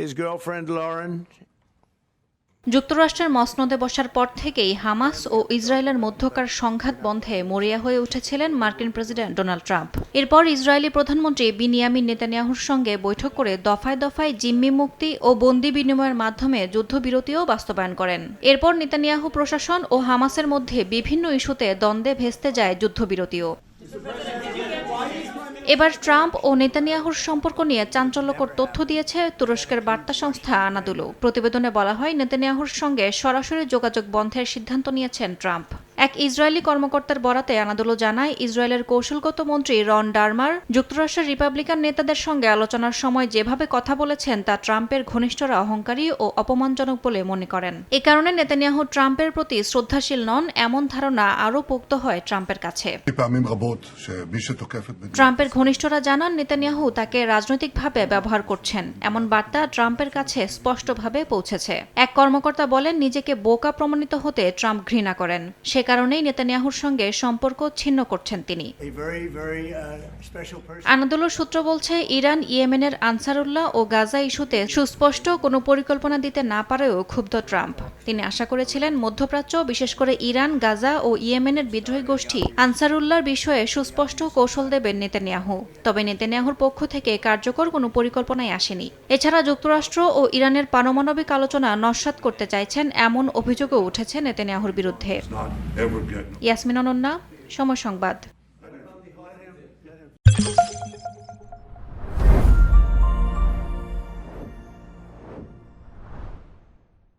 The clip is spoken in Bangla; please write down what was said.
his girlfriend Lauren, যুক্তরাষ্ট্রের মসনদে বসার পর থেকেই হামাস ও ইসরায়েলের মধ্যকার সংঘাত বন্ধে মরিয়া হয়ে উঠেছিলেন মার্কিন প্রেসিডেন্ট ডোনাল্ড ট্রাম্প। এরপর ইসরায়েলি প্রধানমন্ত্রী বিনিয়ামিন নেতানিয়াহুর সঙ্গে বৈঠক করে দফায় দফায় জিম্মি মুক্তি ও বন্দি বিনিময়ের মাধ্যমে যুদ্ধবিরতিও বাস্তবায়ন করেন। এরপর নেতানিয়াহু প্রশাসন ও হামাসের মধ্যে বিভিন্ন ইস্যুতে দ্বন্দ্বে ভেস্তে যায় যুদ্ধবিরতিও। এবার ট্রাম্প ও নেতানিয়াহুর সম্পর্ক নিয়ে চাঞ্চল্যকর তথ্য দিয়েছে তুরস্কের বার্তা সংস্থা আনাদুলু। প্রতিবেদনে বলা হয়, নেতানিয়াহুর সঙ্গে সরাসরি যোগাযোগ বন্ধের সিদ্ধান্ত নিয়েছেন ট্রাম্প। এক ইসরায়েলি কর্মকর্তার বরাতে আনাদোলো জানায়, ইসরায়েলের কৌশলগত মন্ত্রী রন ডারমার যুক্তরাষ্ট্রের রিপাবলিকান নেতাদের সঙ্গে আলোচনার সময় যেভাবে কথা বলেছেন, তা ট্রাম্পের ঘনিষ্ঠরা অহংকারী ও অপমানজনক বলে মনে করেন। এ কারণে নেতানিয়াহু ট্রাম্পের প্রতি শ্রদ্ধাশীল নন, এমন ধারণা আরও পোক্ত হয় ট্রাম্পের কাছে। ট্রাম্পের ঘনিষ্ঠরা জানান, নেতানিয়াহু তাকে রাজনৈতিকভাবে ব্যবহার করছেন। এমন বার্তা ট্রাম্পের কাছে স্পষ্টভাবে পৌঁছেছে। এক কর্মকর্তা বলেন, নিজেকে বোকা প্রমাণিত হতে ট্রাম্প ঘৃণা করেন। সে কারণেই নেতানিয়াহুর সঙ্গে সম্পর্ক ছিন্ন করছেন তিনি। Uh. আনাদুলুর সূত্র বলছে ইরান ইয়েমেনের আনসারুল্লাহ ও গাজা ইস্যুতে সুস্পষ্ট কোনো পরিকল্পনা দিতে না পারেও ক্ষুব্ধ ট্রাম্প। তিনি আশা করেছিলেন মধ্যপ্রাচ্য বিশেষ করে ইরান গাজা ও ইয়েমেনের বিদ্রোহী গোষ্ঠী আনসারুল্লাহর বিষয়ে সুস্পষ্ট কৌশল দেবেন নেতানিয়াহু। তবে নেতানিয়াহুর পক্ষ থেকে কার্যকর কোনো পরিকল্পনাই আসেনি। এছাড়া যুক্তরাষ্ট্র ও ইরানের পারমাণবিক আলোচনা নস্যাৎ করতে চাইছেন এমন অভিযোগও উঠেছে নেতানিয়াহুর বিরুদ্ধে। ইয়াসমিন অনন্যা সময় সংবাদ